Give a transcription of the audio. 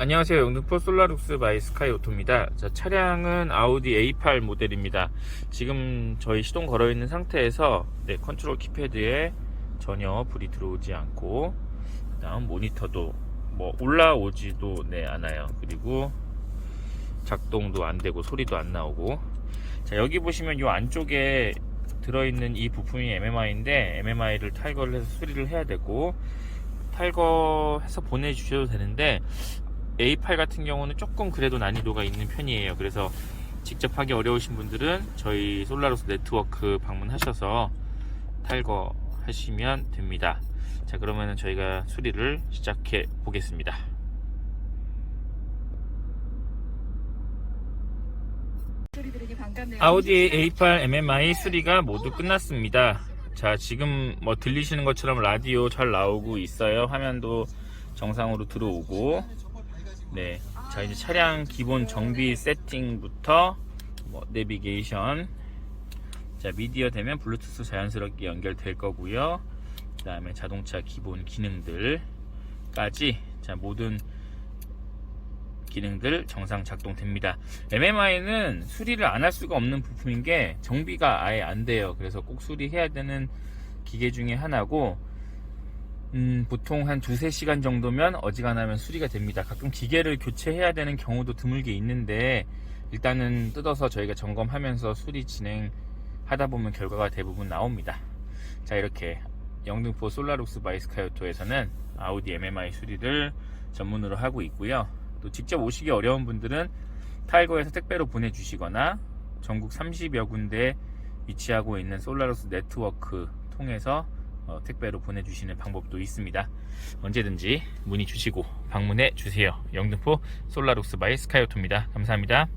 안녕하세요. 영등포 솔라룩스 바이 스카이 오토입니다. 자, 차량은 아우디 A8 모델입니다. 지금 저희 시동 걸어 있는 상태에서 네, 컨트롤 키패드에 전혀 불이 들어오지 않고 그다음 모니터도 뭐 올라오지도 네, 않아요. 그리고 작동도 안 되고 소리도 안 나오고 자, 여기 보시면 이 안쪽에 들어 있는 이 부품이 MMI인데 MMI를 탈거를 해서 수리를 해야 되고 탈거해서 보내주셔도 되는데 A8 같은 경우는 조금 그래도 난이도가 있는 편이에요. 그래서 직접 하기 어려우신 분들은 저희 솔라로스 네트워크 방문하셔서 탈거 하시면 됩니다. 자, 그러면은 저희가 수리를 시작해 보겠습니다. 소리 들으니 반갑네요. 아우디 A8 MMI 수리가 모두 끝났습니다. 자, 지금 뭐 들리시는 것처럼 라디오 잘 나오고 있어요. 화면도 정상으로 들어오고. 네. 자, 이제 차량 기본 정비 세팅부터 뭐 내비게이션. 자, 미디어 되면 블루투스 자연스럽게 연결될 거고요. 그다음에 자동차 기본 기능들까지 자, 모든 기능들 정상 작동됩니다. MMI는 수리를 안 할 수가 없는 부품인 게 정비가 아예 안 돼요. 그래서 꼭 수리해야 되는 기계 중에 하나고, 음, 보통 한 두세 시간 정도면 어지간하면 수리가 됩니다. 가끔 기계를 교체해야 되는 경우도 드물게 있는데, 일단은 뜯어서 저희가 점검하면서 수리 진행하다 보면 결과가 대부분 나옵니다. 자, 이렇게 영등포 솔라룩스 바이스카요토에서는 아우디 MMI 수리를 전문으로 하고 있고요. 또 직접 오시기 어려운 분들은 타이거에서 택배로 보내주시거나 전국 30여 군데 위치하고 있는 솔라루스 네트워크 통해서 어, 택배로 보내주시는 방법도 있습니다. 언제든지 문의 주시고 방문해 주세요. 영등포 솔라룩스 바이 스카이오토입니다. 감사합니다.